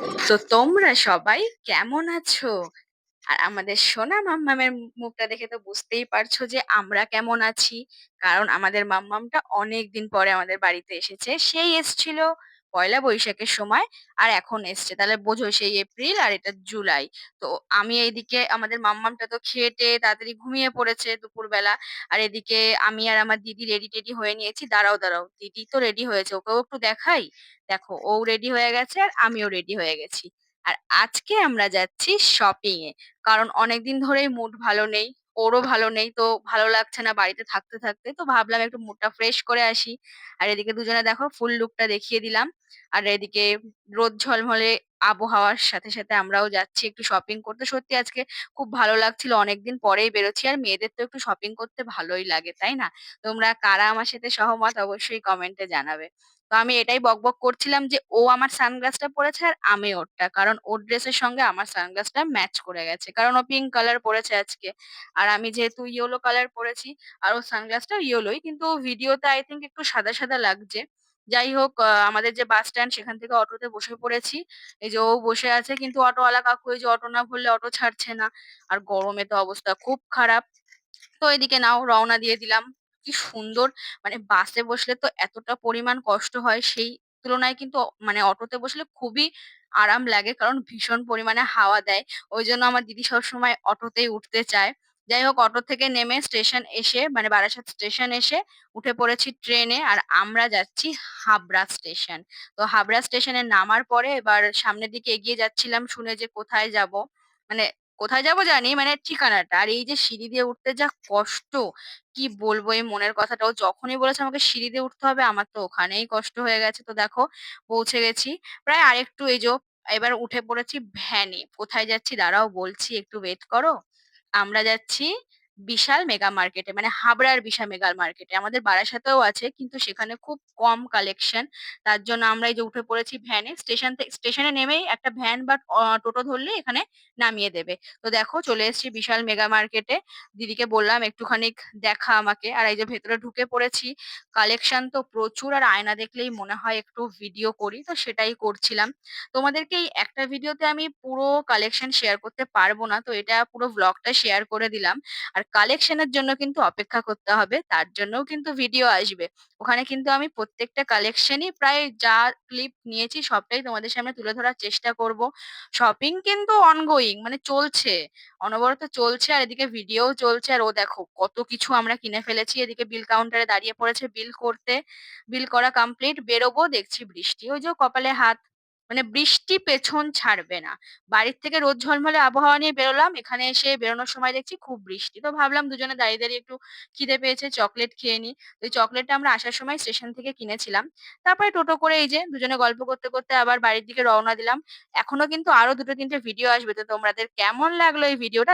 তো তোমরা সবাই কেমন আছো? আর আমাদের সোনা মাম্মামের মুখটা দেখে তো বুঝতেই পারছ যে আমরা কেমন আছি। কারণ আমাদের মাম্মামটা অনেকদিন পরে আমাদের বাড়িতে এসেছে। সেই এসছিল পয়লা বৈশাখের সময় আর এখন এসছে। তাহলে বোঝো সেই এপ্রিল আর এটা জুলাই। তো আমি এইদিকে আমাদের মাম্মামটা তো খেয়ে-টেয়ে তাড়াতাড়ি ঘুমিয়ে পড়েছে দুপুরবেলা। আর এদিকে আমি আর আমার দিদি রেডি-টেডি হয়ে নিয়েছি। দাঁড়াও, দাঁড়াও দিদি তো রেডি হয়েছে। ওকেও একটু দেখাই। দেখো ও রেডি হয়ে গেছে আর আমিও রেডি হয়ে গেছি। আর আজকে আমরা যাচ্ছি শপিং এ। কারণ অনেকদিন ধরেই মুড ভালো নেই। ওরও ভালো নেই। তো ভালো লাগছে না বাড়িতে থাকতে, থাকতে। তো ভাবলাম একটু মুডটা ফ্রেশ করে আসি। আর এদিকে দুজনে দেখো ফুল লুকটা দেখিয়ে দিলাম। আর এদিকে রোদ ঝলমলে আবহাওয়ার সাথে, সাথে আমরাও যাচ্ছি একটু শপিং করতে। সত্যি আজকে খুব ভালো লাগছিল। অনেকদিন পরেই বেরোচ্ছি। আর মেয়েদের তো একটু শপিং করতে ভালোই লাগে, তাই না? তোমরা কারা আমার সাথে সহমত অবশ্যই কমেন্টে জানাবে। তো আমি এটাই বকবক করছিলাম যে ও আমার সানগ্লাসটা পড়েছে আর আমি ওরটা। কারণ ওর ড্রেসের সঙ্গে আমার সানগ্লাসটা ম্যাচ করে গেছে। কারণ ও পিঙ্ক কালার পড়েছে আজকে। আর আমি যেহেতু ইয়েলো কালার পড়েছি আর ওর সানগ্লাসটাও ইয়েলোই। কিন্তু ভিডিওতে আই থিংক একটু সাদা, সাদা লাগছে। যাই হোক আ, আমাদের যে বাস স্ট্যান্ড সেখান থেকে অটোতে বসে পড়েছি। এই যে ও বসে আছে কিন্তু অটোওয়ালা কাকু, এই যে অটো না ভরলে অটো ছাড়ছে না। আর গরমে তো অবস্থা খুব খারাপ। তো এদিকে নাও রওনা দিয়ে দিলাম। কি সুন্দর মানে বাসে বসলে তো এতটা পরিমাণ কষ্ট হয়, সেই তুলনায় কিন্তু মানে অটোতে বসলে খুবই আরাম লাগে। কারণ ভীষণ পরিমাণে হাওয়া দেয়। ওই জন্য আমার দিদি সবসময় অটোতেই উঠতে চায়। যাই হোক অটো থেকে নেমে স্টেশন এসে মানে বারাসাত স্টেশন এসে উঠে পড়েছি ট্রেনে। আর আমরা যাচ্ছি হাবড়া স্টেশন। তো হাবড়া স্টেশনে নামার পরে এবার সামনের দিকে এগিয়ে যাচ্ছিলাম শুনে যে কোথায় যাব। মানে কোথায় যাব জানি মানে ঠিকানাটা। আর এই যে সিঁড়ি দিয়ে উঠতে যা কষ্ট, কি বলব এই মনের কথাটা। ও যখনই বলেছে আমাকে সিঁড়ি দিয়ে উঠতে হবে আমার তো ওখানেই কষ্ট হয়ে গেছে। তো দেখো পৌঁছে গেছি। প্রায় আরেকটু এইযো এবার উঠে পড়েছি ভ্যানে। কোথায় যাচ্ছি দাঁড়াও বলছি একটু ওয়েট করো। আমরা যাচ্ছি বিশাল মেগা মার্কেটে মানে হাবড়ার বিশাল মেগা মার্কেটে। আমাদের বারাসাতেও আছে, কিন্তু সেখানে খুব কম কালেকশন। তার জন্য আমরা এই যে উঠে পড়েছি ভ্যানে। স্টেশন থে স্টেশনে নেমেই একটা ভ্যান বা টোটো ধরলেই এখানে নামিয়ে দেবে। তো দেখো, চলে এসেছি বিশাল মেগা মার্কেটে। দিদিকে বললাম, একটুখানি দেখা আমাকে। আর এই যে ভেতরে ঢুকে পড়েছি। কালেকশন তো প্রচুর, আর আয়না দেখলেই মনে হয় একটু ভিডিও করি। তো সেটাই করছিলাম। তোমাদেরকে এই একটা ভিডিওতে আমি পুরো কালেকশন শেয়ার করতে পারব না। তো এটা পুরো ভ্লগটা শেয়ার করে দিলাম। আর কালেকশন এর জন্য কিন্তু অপেক্ষা করতে হবে। তার জন্যও কিন্তু ভিডিও আসবে। ওখানে কিন্তু আমি প্রত্যেকটা কালেকশনই প্রায় যা ক্লিপ নিয়েছি সবটাই তোমাদের সামনে তুলে ধরার চেষ্টা করব। শপিং কিন্তু অনগোয়িং মানে চলছে। অনবরত চলছে আর এদিকে ভিডিও চলছে। আর ও দেখো কত কিছু আমরা কিনে ফেলেছি। এদিকে বিল কাউন্টারে দাঁড়িয়ে পড়েছে বিল করতে। বিল করা কমপ্লিট। বেরোবো, দেখছি বৃষ্টি। ওই যে কপালে হাত। মানে বৃষ্টি পেছন ছাড়বে না। বাড়ির থেকে রোদ ঝলমলে আবহাওয়া নিয়ে বেরোলাম। এখানে এসে বেরোনোর সময় দেখছি খুব বৃষ্টি। তো ভাবলাম দুজনে দাঁড়িয়ে, দাঁড়িয়ে একটু খিদে পেয়েছে চকলেট খেয়ে নি তো এই চকলেটটা আমরা আসার সময় স্টেশন থেকে কিনেছিলাম। তারপরে টোটো করে এই যে দুজনে গল্প করতে, করতে আবার বাড়ির দিকে রওনা দিলাম। এখনও কিন্তু আরও দুটো তিনটে ভিডিও আসবে। তো তোমাদের কেমন লাগল এই ভিডিওটা